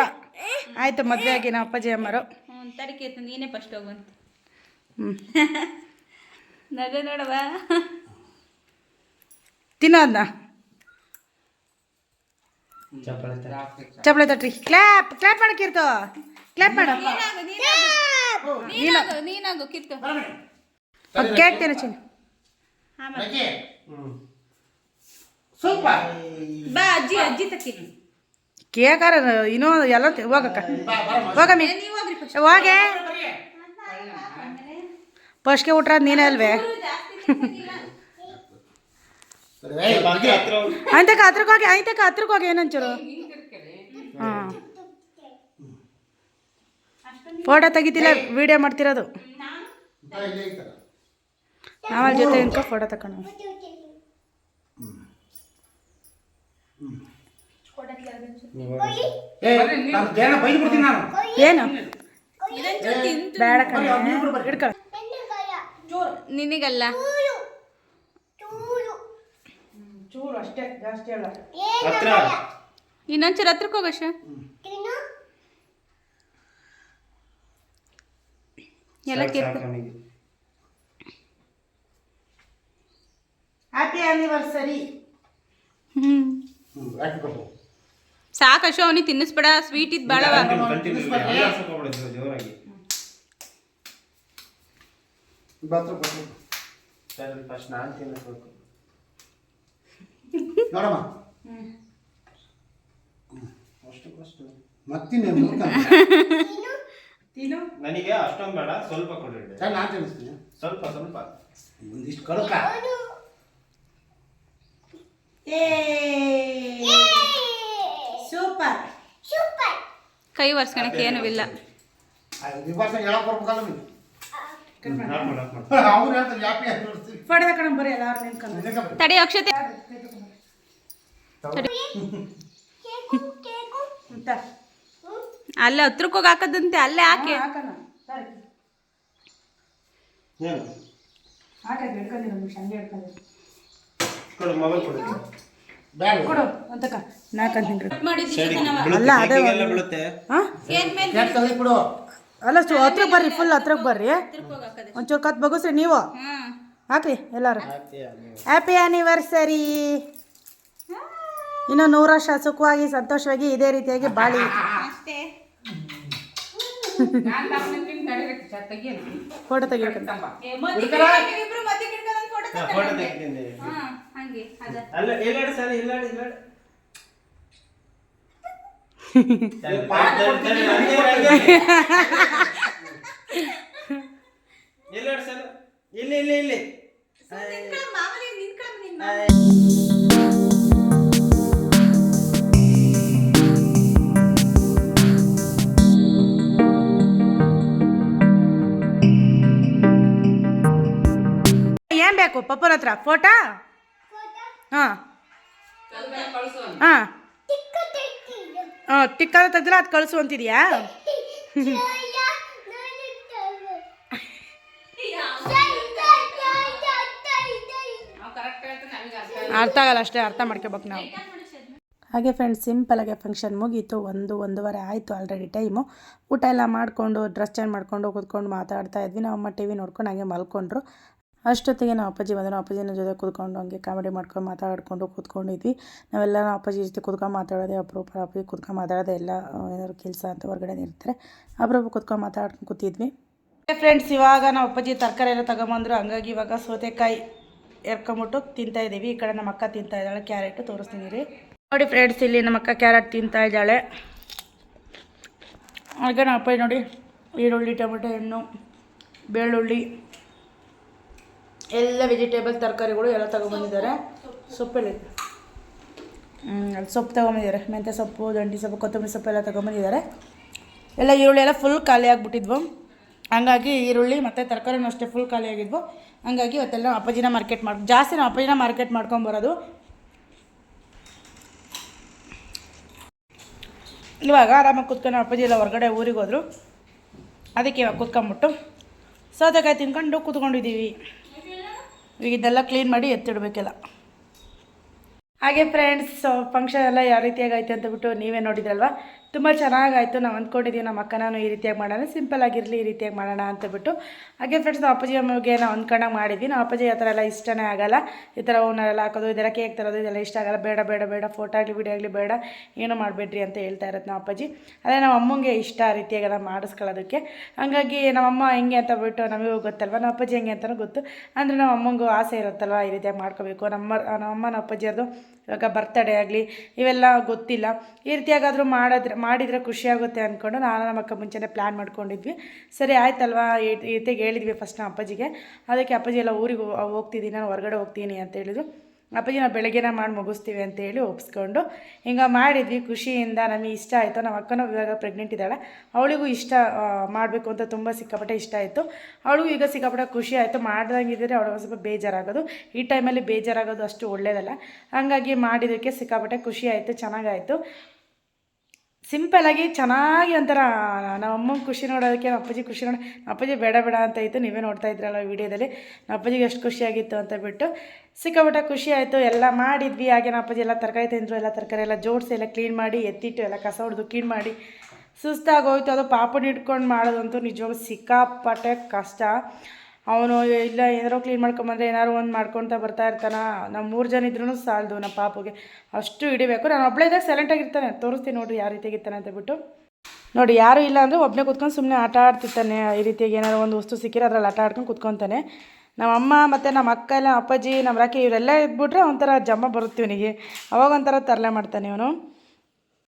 ಆಯ್ತು ಮದುವೆ ಆಗಿ ನಮ್ಮ ಅಪ್ಪಾಜಿ ಅಮ್ಮರು. ಹ್ಞೂ ತಡಿಕೆ ಆಯ್ತು ನೀನೇ ಫಸ್ಟ್ ಹೋಗುವಂತ ಹ್ಞೂ ನಗ ನೋಡವ ತಿನ್ನೋದ್ನ? ಚಪ್ಪಳೆ ತಟ್ರಿ ಕ್ಲಾಪ್ ಕ್ಲಾಪ್ ಮಾಡಕ್ಕಿರ್ತು ಕ್ಲಾಪ್ ಮಾಡ. ನೀನಾಗು ಕಿತ್ತು ಕೇಕ್ ತಿನ್ನು ಚಿನ್ನ. ಬಾ. ಅಜ್ಜಿ ಅಜ್ಜಿ ತಕ್ಕಿ. ಕೇಕಾರ ಇನ್ನೂ ಎಲ್ಲ ಹೋಗಕ್ಕ. ಬಾ ಬರಮ್ಮ ಹೋಗಮ್ಮಿ ಹೋಗೆ ಫಸ್ಟ್ಗೆ ಊಟ ನೀನೇ ಅಲ್ವೇ ಜಾಸ್ತಿ ತಿನ್ನಂಗಿಲ್ಲ. ಸರಿ, ಏಯ್, ಸ್ವಲ್ಪ ಹಂಗೆ ಹತ್ರ ಹೋಗಿ. ಆಯ್ತಕ್ಕ ಹತ್ರಕ್ಕೆ ಹೋಗಿ. ಆಯ್ತಕ್ಕ ಹತ್ರಕ್ಕೆ ಹೋಗಿ ಏನಂಚೂರು? ಹಾಂ. ಫೋಟೋ ತೆಗಿತಿಲ್ಲ ವಿಡಿಯೋ ಮಾಡ್ತಿರೋದು. ನಾವಲ್ಲಿ ಜೊತೆ ನಿಂತ್ಕೊ ಫೋಟೋ ತಕೊಂಡು ಏನು? ಬೇಡ ಕಣ. ಹಿಡ್ಕೊ. ನಿನಗಲ್ಲ. ಅಷ್ಟೇ ಜಾಸ್ತಿ ಅಲ್ಲ. ಹತ್ರ. ಇನ್ನೊಂಚೂರು ಹತ್ರಕ್ಕೆ ಹೋಗಶ ಎಲ್ಲ ಕಿತ್ತು ಹ್ಯಾಪಿ ಆನಿವರ್ಸರಿ ಹ್ಮ್. ಹ್ಞೂ ಕೊಡು ಸಾಕಶು ಅವನಿಗೆ ತಿನ್ನಿಸ್ಬೇಡ ಸ್ವೀಟ್ ಇದ್ ಜೋ- ಜೋರಾಗಿ. ಬಾತ್ರ ಕೊಡು ಸರಿ ಫಸ್ಟ್ ನಾನು ತಿನ್ನಿಸ್ಬೇಕು ನೋಡಮ್ಮ ಅಷ್ಟು ಅಷ್ಟು ಮತ್ತಿನ ತಿನ್ನು ನನಗೆ ಅಷ್ಟೊಂದು ಬೇಡ ಸ್ವಲ್ಪ ಕೊಡಿ ಸರ್ ನಾನು ತಿನ್ನಿಸ್ತೀನಿ ಸ್ವಲ್ಪ ಸ್ವಲ್ಪ. ಒಂದಿಷ್ಟು ಕಡಕ ಸೂಪರ್. ಸೂಪರ್. ಕೈ ಒರ್ಸ್ಕೊಳಕ್ಕೆ ಏನೂ ಇಲ್ಲ. ವಿಭಾಷೆ ಹೇಳಕ್ ಬರ್ಬೇಕಲ್ಲ ನೀವು ತಡಿ ಅಕ್ಷತೆ ಅಲ್ಲೇ ಹತ್ರಕ್ಕೆ ಹೋಗಿ ಹಾಕದಂತೆ ಅಲ್ಲೇ ಹಾಕಿ. ಅಲ್ಲ, ಅದೇ ಕೇಕಿಗೆಲ್ಲ ಬೀಳುತ್ತೆ ಹಾಂ? ಮೇಲೆ ಕೆಟ್ಟ ತೆಗ್ದು ಬಿಡು ಅಲ್ಲ ಚು ಹತ್ರಕ್ಕೆ ಬರ್ರಿ ಫುಲ್ ಹತ್ರಕ್ಕೆ ಬರ್ರಿ. ಒಂಚೂರು ಕತ್ ಬಗಸ್ರಿ ನೀವು. ಹಾಕಿ ಹಾಕ್ರಿ ಎಲ್ಲಾರು ಹ್ಯಾಪಿ ಆ್ಯನಿವರ್ಸರಿ ಇನ್ನು ನೂರ ವರ್ಷ ಸುಖವಾಗಿ ಸಂತೋಷವಾಗಿ ಇದೇ ರೀತಿಯಾಗಿ ಬಾಳಿ. ಅಷ್ಟೇ. ಇಲ್ಲ ಇಲ್ಲ ಇಲ್ಲ. ಇಲ್ಲ ಫೋಟೋ ತೆಗಿಬೇಕಂತ ಏನು ಬೇಕು? ಪಪ್ಪನ ಹತ್ರ? ಫೋಟೋ? ಹಾಂ. ಹಾಂ. ಹಾಂ ಟಿಕ್ಕ ತೆಗ್ದ್ರೆ ಅದು ಕಳಿಸು ಅಂತಿದ್ಯಾ? ಅರ್ಥ ಆಗಲ್ಲ ಅಷ್ಟೇ, ಅರ್ಥ ಮಾಡ್ಕೋಬೇಕು ನಾವು. ಹಾಗೆ ಫ್ರೆಂಡ್ಸ್ ಸಿಂಪಲಾಗೆ ಫಂಕ್ಷನ್ ಮುಗೀತು. ಒಂದು, ಒಂದೂವರೆ ಆಯಿತು ಆಲ್ರೆಡಿ ಟೈಮು ಊಟ ಎಲ್ಲ ಮಾಡಿಕೊಂಡು ಡ್ರೆಸ್ ಚೇಂಜ್ ಮಾಡಿಕೊಂಡು, ಕೂತ್ಕೊಂಡು ಮಾತಾಡ್ತಾ ಇದ್ವಿ. ನಾವು ಅಮ್ಮ ಟಿ ವಿ ನೋಡ್ಕೊಂಡು ಹಾಗೆ ಮಲ್ಕೊಂಡ್ರು. ಅಷ್ಟೊತ್ತಿಗೆ ನಾವು ಅಪ್ಪಾಜಿ ಬಂದರು. ಅಪ್ಪಾಜಿನ ಜೊತೆ ಕೂತ್ಕೊಂಡು ಹಂಗೆ ಕಾಮಿಡಿ ಮಾಡ್ಕೊಂಡು ಮಾತಾಡ್ಕೊಂಡು ಕೂತ್ಕೊಂಡಿದ್ವಿ. ನಾವೆಲ್ಲ ನಾವು ಅಪ್ಪಾಜಿ ಜೊತೆ ಕೂತ್ಕೊಂಡು ಮಾತಾಡೋದೇ ಅಪರೂಪ. ಅಪ್ಪಾಜಿ ಕೂತ್ಕೊಂಡು ಮಾತಾಡೋದೆ ಎಲ್ಲ ಏನಾದ್ರು ಕೆಲಸ ಅಂತ ಹೊರಗಡೆ ಇರ್ತಾರೆ. ಅಪರೂಪ ಕೂತ್ಕೊಂಡು ಮಾತಾಡ್ಕೊಂಡು ಕೂತಿದ್ವಿ. ಫ್ರೆಂಡ್ಸ್ ಇವಾಗ ನಾವು ಅಪ್ಪಾಜಿ ತರಕಾರಿ ಎಲ್ಲ ತಗೊಂಬಂದ್ರು. ಹಂಗಾಗಿ ಇವಾಗ ಸೌತೆಕಾಯಿ ಎರ್ಕೊಂಬಿಟ್ಟು ತಿಂತಾ ಇದ್ದೀವಿ ಈ ಕಡೆ ನಮ್ಮ ಅಕ್ಕ ತಿಂತಾ ಇದ್ದಾಳೆ. ಕ್ಯಾರೆಟ್ ತೋರಿಸ್ತೀನಿ ರೀ ನೋಡಿ ಫ್ರೆಂಡ್ಸ್ ಇಲ್ಲಿ ನಮ್ಮ ಅಕ್ಕ ಕ್ಯಾರೆಟ್ ತಿಂತಾ ಇದ್ದಾಳೆ. ಹಾಗೆ ನಮ್ಮ ಅಪ್ಪಾಜಿ ನೋಡಿ ಈರುಳ್ಳಿ, ಟೊಮೆಟೊ ಹಣ್ಣು ಬೆಳ್ಳುಳ್ಳಿ. ಎಲ್ಲ ವೆಜಿಟೇಬಲ್ ತರಕಾರಿಗಳು ಎಲ್ಲ ತಗೊಂಬಂದಿದ್ದಾರೆ. ಸೊಪ್ಪೆಲ್ಲ ಅಲ್ಲಿ ಸೊಪ್ಪು ತಗೊಂಬಂದಿದ್ದಾರೆ. ಮೆಂತ್ಯ ಸೊಪ್ಪು, ದಂಡಿ ಸೊಪ್ಪು, ಕೊತ್ತಂಬರಿ ಸೊಪ್ಪು ಎಲ್ಲ ತೊಗೊಂಬಂದಿದ್ದಾರೆ. ಎಲ್ಲ ಈರುಳ್ಳಿ ಎಲ್ಲ ಫುಲ್ ಖಾಲಿ ಆಗಿಬಿಟ್ಟಿದ್ವು. ಹಂಗಾಗಿ ಈರುಳ್ಳಿ ಮತ್ತು ತರಕಾರಿನೂ ಅಷ್ಟೇ ಫುಲ್ ಖಾಲಿ ಆಗಿದ್ವು. ಹಂಗಾಗಿ ಇವತ್ತೆಲ್ಲ ಅಪ್ಪಾಜಿನ ಮಾರ್ಕೆಟ್ ಮಾಡಿ, ಜಾಸ್ತಿ ನಾವು ಅಪ್ಪಾಜಿನ ಮಾರ್ಕೆಟ್ ಮಾಡ್ಕೊಂಬರೋದು ಇವಾಗ ಆರಾಮಾಗಿ ಕೂತ್ಕೊಂಡು ಅಪ್ಪಾಜಿ ಎಲ್ಲ ಹೊರಗಡೆ ಊರಿಗೆ ಹೋದರು. ಅದಕ್ಕೆ ಇವಾಗ ಕುತ್ಕೊಂಬಿಟ್ಟು ಸೌತೆಕಾಯಿ ತಿನ್ಕೊಂಡು ಕೂತ್ಕೊಂಡಿದ್ದೀವಿ. ಇದೆಲ್ಲ ಕ್ಲೀನ್ ಮಾಡಿ ಎತ್ತಿಡಬೇಕಲ್ಲ. ಹಾಗೆ ಫ್ರೆಂಡ್ಸ್ ಫಂಕ್ಷನ್ ಎಲ್ಲ ಯಾವ ರೀತಿಯಾಗಿ ಆಯ್ತು ಅಂತ ಬಿಟ್ಟು ನೀವೇ ನೋಡಿದ್ರಲ್ವಾ? ತುಂಬ ಚೆನ್ನಾಗಾಯಿತು. ನಾವು ಅಂದ್ಕೊಂಡಿದ್ದೀವಿ ನಮ್ಮ ಅಕ್ಕನೂ ಈ ರೀತಿಯಾಗಿ ಮಾಡೋಣ, ಸಿಂಪಲ್ ಆಗಿರಲಿ ಈ ರೀತಿಯಾಗಿ ಮಾಡೋಣ ಅಂತ ಬಿಟ್ಟು. ಹಾಗೆ ಫ್ರೆಂಡ್ಸ್ ನಾವು ಅಪ್ಪಾಜಿ ಅಮ್ಮಗೆ ನಾವು ಅಂದ್ಕೊಂಡಾಗ ಮಾಡಿದ್ವಿ. ನಾವು ಅಪ್ಪಾಜಿ ಆ ಥರ ಎಲ್ಲ ಇಷ್ಟನೇ ಆಗೋಲ್ಲ. ಈ ಥರ ಹೂವನ್ನೆಲ್ಲ ಹಾಕೋದು, ಇದೆಲ್ಲ ಕೇಕ್ ತರೋದು, ಇದೆಲ್ಲ ಇಷ್ಟ ಆಗಲ್ಲ. ಬೇಡ ಬೇಡ ಬೇಡ. ಫೋಟೋ ಆಗಲಿ ವಿಡಿಯೋ ಆಗಲಿ ಬೇಡ. ಏನೂ ಮಾಡಬೇಡ್ರಿ ಅಂತ ಹೇಳ್ತಾ ಇರೋದು ನಾವು ಅಪ್ಪಾಜಿ. ಅದೇ ನಮ್ಮ ಅಮ್ಮಂಗೆ ಇಷ್ಟ ಆ ರೀತಿಯಾಗೆಲ್ಲ ಮಾಡಿಸ್ಕೊಳ್ಳೋದಕ್ಕೆ. ಹಾಗಾಗಿ ನಮ್ಮಮ್ಮ ಹೆಂಗೆ ಅಂತ ಬಿಟ್ಟು ನಮಗೂ ಗೊತ್ತಲ್ವ? ನಮ್ಮ ಅಪ್ಪಾಜಿ ಹೆಂಗೆ ಅಂತಲೂ ಗೊತ್ತು. ಅಂದರೆ ನಮ್ಮ ಅಮ್ಮಂಗೂ ಆಸೆ ಇರುತ್ತಲ್ವ ಈ ರೀತಿಯಾಗಿ ಮಾಡ್ಕೋಬೇಕು? ನಮ್ಮ ನಮ್ಮಮ್ಮ ನಮ್ಮ ಅಪ್ಪಾಜಿಯದು ಇವಾಗ ಬರ್ತಡೇ ಆಗಲಿ, ಇವೆಲ್ಲ ಗೊತ್ತಿಲ್ಲ. ಈ ರೀತಿಯಾಗಾದರೂ ಮಾಡಿದ್ರೆ ಮಾಡಿದರೆ ಖುಷಿಯಾಗುತ್ತೆ ಅಂದ್ಕೊಂಡು ನಾನು ನಮ್ಮ ಅಕ್ಕ ಮುಂಚೆನೇ ಪ್ಲ್ಯಾನ್ ಮಾಡ್ಕೊಂಡಿದ್ವಿ. ಸರಿ, ಆಯ್ತಲ್ವಾ? ರೀತಿಯಾಗಿ ಹೇಳಿದ್ವಿ ಫಸ್ಟ್ ನಮ್ಮ ಅಪ್ಪಾಜಿಗೆ. ಅದಕ್ಕೆ ಅಪ್ಪಾಜಿ ಎಲ್ಲ ಊರಿಗೆ ಹೋಗ್ತಿದ್ದೀನಿ, ನಾನು ಹೊರಗಡೆ ಹೋಗ್ತೀನಿ ಅಂತ ಹೇಳಿದ್ರು. ಅಪ್ಪಾಜಿ, ನಾವು ಬೆಳಗ್ಗೆನ ಮಾಡಿ ಮುಗಿಸ್ತೀವಿ ಅಂತೇಳಿ ಒಪ್ಸ್ಕೊಂಡು, ಹಿಂಗೆ ಮಾಡಿದ್ವಿ ಖುಷಿಯಿಂದ. ನಮಗೆ ಇಷ್ಟ ಆಯಿತು. ನಮ್ಮ ಅಕ್ಕನೂ ಇವಾಗ ಪ್ರೆಗ್ನೆಂಟ್ ಇದ್ದಾಳೆ. ಅವಳಿಗೂ ಇಷ್ಟ ಮಾಡಬೇಕು ಅಂತ ತುಂಬ ಸಿಕ್ಕಾಪಟ್ಟೆ ಇಷ್ಟ ಆಯಿತು. ಅವಳಿಗೂ ಈಗ ಸಿಕ್ಕಾಪಟ್ಟೆ ಖುಷಿ ಆಯಿತು. ಮಾಡ್ದಂಗಿದ್ರೆ ಅವಳು ಸ್ವಲ್ಪ ಬೇಜಾರಾಗೋದು. ಈ ಟೈಮಲ್ಲಿ ಬೇಜಾರಾಗೋದು ಅಷ್ಟು ಒಳ್ಳೆಯದಲ್ಲ ಹಾಗಾಗಿ ಮಾಡಿದ್ದಕ್ಕೆ ಸಿಕ್ಕಾಪಟ್ಟೆ ಖುಷಿ ಆಯಿತು, ಚೆನ್ನಾಗಾಯಿತು. ಸಿಂಪಲಾಗಿ ಚೆನ್ನಾಗಿ ಒಂಥರ ನಮ್ಮ ಅಮ್ಮಂಗೆ ಖುಷಿ ನೋಡೋದಕ್ಕೆ, ನಮ್ಮ ಅಪ್ಪಾಜಿ ಖುಷಿ ನೋಡಿ ಅಪ್ಪಾಜಿ ಬೇಡ ಬೇಡ ಅಂತ ಇತ್ತು. ನೀವೇ ನೋಡ್ತಾ ಇದ್ರಲ್ಲ ವಿಡಿಯೋದಲ್ಲಿ. ನಮ್ಮ ಅಪ್ಪಾಜಿಗೆ ಎಷ್ಟು ಖುಷಿಯಾಗಿತ್ತು ಅಂತ ಬಿಟ್ಟು ಸಿಕ್ಕಾಬಿಟ್ಟ ಖುಷಿ ಆಯಿತು. ಎಲ್ಲ ಮಾಡಿದ್ವಿ. ಹಾಗೆ ನಮ್ಮ ಅಪ್ಪಾಜಿ ಎಲ್ಲ ತರಕಾರಿ ತಿಂದರು, ಎಲ್ಲ ತರಕಾರಿ ಎಲ್ಲ ಜೋಡಿಸಿ ಎಲ್ಲ ಕ್ಲೀನ್ ಮಾಡಿ, ಎತ್ತಿಟ್ಟು ಎಲ್ಲ ಕಸ ಹೊಡೆದು ಕ್ಲೀನ್ ಮಾಡಿ ಸುಸ್ತಾಗೋಯ್ತು. ಅದು ಪಾಪನ ಇಟ್ಕೊಂಡು ಮಾಡೋದಂತೂ ನಿಜವಾಗ್ಲೂ ಸಿಕ್ಕಾಪಟ್ಟೆ ಕಷ್ಟ. ಅವನು ಇಲ್ಲ ಏನಾರೋ ಕ್ಲೀನ್ ಮಾಡ್ಕೊಂಬಂದ್ರೆ ಏನಾರು ಒಂದು ಮಾಡ್ಕೊತ ಬರ್ತಾ ಇರ್ತಾನೆ. ನಮ್ಮ ಮೂರು ಜನ ಇದ್ರೂ ಸಾಲದು ನಮ್ಮ ಪಾಪುಗೆ. ಅಷ್ಟು ಹಿಡಿಬೇಕು. ನಾನು ಒಬ್ಬಳೇ ಇದ್ದಾಗ ಸೈಲೆಂಟಾಗಿರ್ತಾನೆ ತೋರಿಸ್ತೀನಿ ನೋಡಿರಿ ಯಾವ ರೀತಿಯಾಗಿರ್ತಾನೆ ಅಂತ ಬಿಟ್ಟು ನೋಡಿ ಯಾರು ಇಲ್ಲ ಅಂದರೆ ಒಬ್ಬನೇ ಕುತ್ಕೊಂಡು ಸುಮ್ಮನೆ ಆಟ ಆಡ್ತಿರ್ತಾನೆ. ಈ ರೀತಿಯಾಗಿ ಏನಾರು ಒಂದು ವಸ್ತು ಸಿಕ್ಕಿರೋ ಅದ್ರಲ್ಲಿ ಆಟ ಆಡ್ಕೊಂಡು ಕುತ್ಕೊತಾನೆ. ನಮ್ಮ ಅಮ್ಮ ಮತ್ತು ನಮ್ಮ ಅಕ್ಕ ಎಲ್ಲ, ಅಪ್ಪಾಜಿ ನಮ್ಮ ರಾಕಿ ಇವರೆಲ್ಲ ಇದ್ಬಿಟ್ರೆ ಒಂಥರ ಜಮ್ಮ ಬರುತ್ತೆ ಇವನಿಗೆ. ಅವಾಗ ಒಂಥರ ತರಲೆ ಮಾಡ್ತಾನೆ ಇವನು.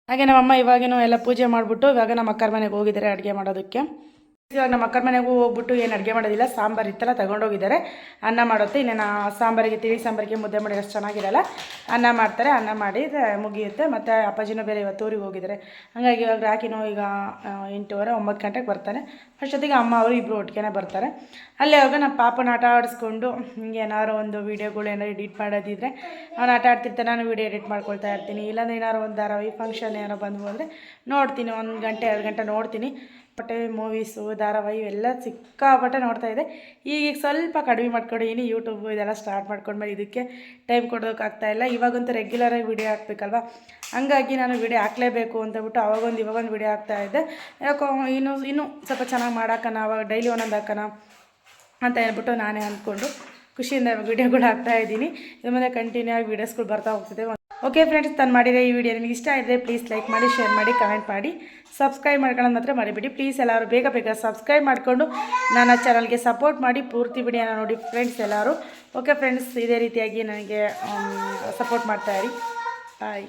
ಹಾಗೆ ನಮ್ಮಮ್ಮ ಇವಾಗೇನು ಎಲ್ಲ ಪೂಜೆ ಮಾಡಿಬಿಟ್ಟು ಇವಾಗ ನಮ್ಮ ಅಕ್ಕರ ಮನೆಗೆ ಹೋಗಿದ್ದಾರೆ ಅಡುಗೆ ಮಾಡೋದಕ್ಕೆ. ಇವಾಗ ನಮ್ಮ ಅಕ್ಕನ ಮನೆಗೂ ಹೋಗ್ಬಿಟ್ಟು ಏನು ಅಡುಗೆ ಮಾಡೋದಿಲ್ಲ, ಸಾಂಬಾರು ಇತ್ತಲ್ಲ ತಗೊಂಡೋಗಿದ್ದಾರೆ. ಅನ್ನ ಮಾಡುತ್ತೆ, ಇನ್ನೇನು ಸಾಂಬಾರಿಗೆ ತಿಳಿ ಸಾಂಬಾರಿಗೆ ಮುದ್ದೆ ಮಾಡಿ ಅಷ್ಟು ಚೆನ್ನಾಗಿರಲ್ಲ. ಅನ್ನ ಮಾಡ್ತಾರೆ, ಅನ್ನ ಮಾಡಿ ಮುಗಿಯುತ್ತೆ. ಮತ್ತು ಅಪ್ಪಾಜಿನೂ ಬೇರೆ ಇವತ್ತು ಊರಿಗೆ ಹೋಗಿದ್ದಾರೆ. ಹಾಗಾಗಿ ಇವಾಗ ರಾಕಿನೂ ಈಗ ಎಂಟೂವರೆ, ಒಂಬತ್ತು ಗಂಟೆಗೆ ಬರ್ತಾನೆ. ಅಷ್ಟೊತ್ತಿಗೆ ಅಮ್ಮ ಅವರು ಇಬ್ಬರು ಒಟ್ಟಿಗೆನೇ ಬರ್ತಾರೆ. ಅಲ್ಲಿ ಅವಾಗ ನಮ್ಮ ಪಾಪನ ಆಟ ಆಡಿಸ್ಕೊಂಡು ಹಿಂಗೆ ಏನಾದ್ರು ಒಂದು ವೀಡಿಯೋಗಳು ಏನಾರು ಎಡಿಟ್ ಮಾಡೋದಿದ್ರೆ ಅವ್ನು ಆಟ ಆಡ್ತಿರ್ತಾನೆ, ನಾನು ವೀಡಿಯೋ ಎಡಿಟ್ ಮಾಡ್ಕೊಳ್ತಾ ಇರ್ತೀನಿ. ಇಲ್ಲಾಂದ್ರೆ ಏನಾರು ಒಂದು ಧಾರಾವಾಹಿ ಫಂಕ್ಷನ್ ಏನಾರು ಬಂದು ಅಂದರೆ ನೋಡ್ತೀನಿ, ಒಂದು ಗಂಟೆ, ಎರಡು ಗಂಟೆ ನೋಡ್ತೀನಿ. ಬಟ್ಟೆ ಮೂವೀಸು ಧಾರಾವಾಹಿ ಇವೆಲ್ಲ ಸಿಕ್ಕಾಪಟ್ಟೆ ನೋಡ್ತಾ ಇದ್ದೆ ಈಗ ಸ್ವಲ್ಪ ಕಡಿಮೆ ಮಾಡ್ಕೊಂಡಿದ್ದೀನಿ ಯೂಟ್ಯೂಬ್ ಇದೆಲ್ಲ ಸ್ಟಾರ್ಟ್ ಮಾಡ್ಕೊಂಡ್ಮೇಲೆ ಇದಕ್ಕೆ ಟೈಮ್ ಕೊಡೋಕ್ಕಾಗ್ತಾ ಇಲ್ಲ. ಇವಾಗಂತೂ ರೆಗ್ಯುಲರಾಗಿ ವಿಡಿಯೋ ಹಾಕ್ಬೇಕಲ್ವ? ಹಂಗಾಗಿ ನಾನು ವಿಡಿಯೋ ಹಾಕಲೇಬೇಕು ಅಂತಬಿಟ್ಟು ಅವಾಗೊಂದು ಇವಾಗೊಂದು ವಿಡಿಯೋ ಹಾಕ್ತಾ ಇದ್ದೆ. ಯಾಕೋ ಇನ್ನೂ ಇನ್ನೂ ಸ್ವಲ್ಪ ಚೆನ್ನಾಗಿ ಮಾಡೋಕ್ಕನ ಅವಾಗ ಡೈಲಿ ಒಂದೊಂದು ಹಾಕೋಣ ಅಂತ ಹೇಳ್ಬಿಟ್ಟು ನಾನೇ ಅಂದ್ಕೊಂಡು ಖುಷಿಯಿಂದ ವಿಡಿಯೋಗಳು ಹಾಕ್ತಾ ಇದ್ದೀನಿ. ಇದ್ರ ಮೇಲೆ ಕಂಟಿನ್ಯೂ ಆಗಿ ವೀಡಿಯೋಸ್ಗಳು ಬರ್ತಾ ಹೋಗ್ತಿದೆ. ಓಕೆ ಫ್ರೆಂಡ್ಸ್ ನಾನು ಮಾಡಿರೋ ಈ ವಿಡಿಯೋ ನಿಮಗೆ ಇಷ್ಟ ಆದರೆ ಪ್ಲೀಸ್ ಲೈಕ್ ಮಾಡಿ ಶೇರ್ ಮಾಡಿ ಕಮೆಂಟ್ ಮಾಡಿ. ಸಬ್ಸ್ಕ್ರೈಬ್ ಮಾಡ್ಕೊಳ್ಳೋದು ಮಾತ್ರ ಮರಿಬೇಡಿ. ಪ್ಲೀಸ್ ಎಲ್ಲರೂ ಬೇಗ ಬೇಗ ಸಬ್ಸ್ಕ್ರೈಬ್ ಮಾಡಿಕೊಂಡು ನನ್ನ ಚಾನಲ್ಗೆ ಸಪೋರ್ಟ್ ಮಾಡಿ, ಪೂರ್ತಿ ವಿಡಿಯೋನ ನೋಡಿ ಫ್ರೆಂಡ್ಸ್ ಎಲ್ಲರೂ. ಓಕೆ ಫ್ರೆಂಡ್ಸ್ ಇದೇ ರೀತಿಯಾಗಿ ನನಗೆ ಸಪೋರ್ಟ್ ಮಾಡ್ತಾ ಇರಿ. ಬಾಯ್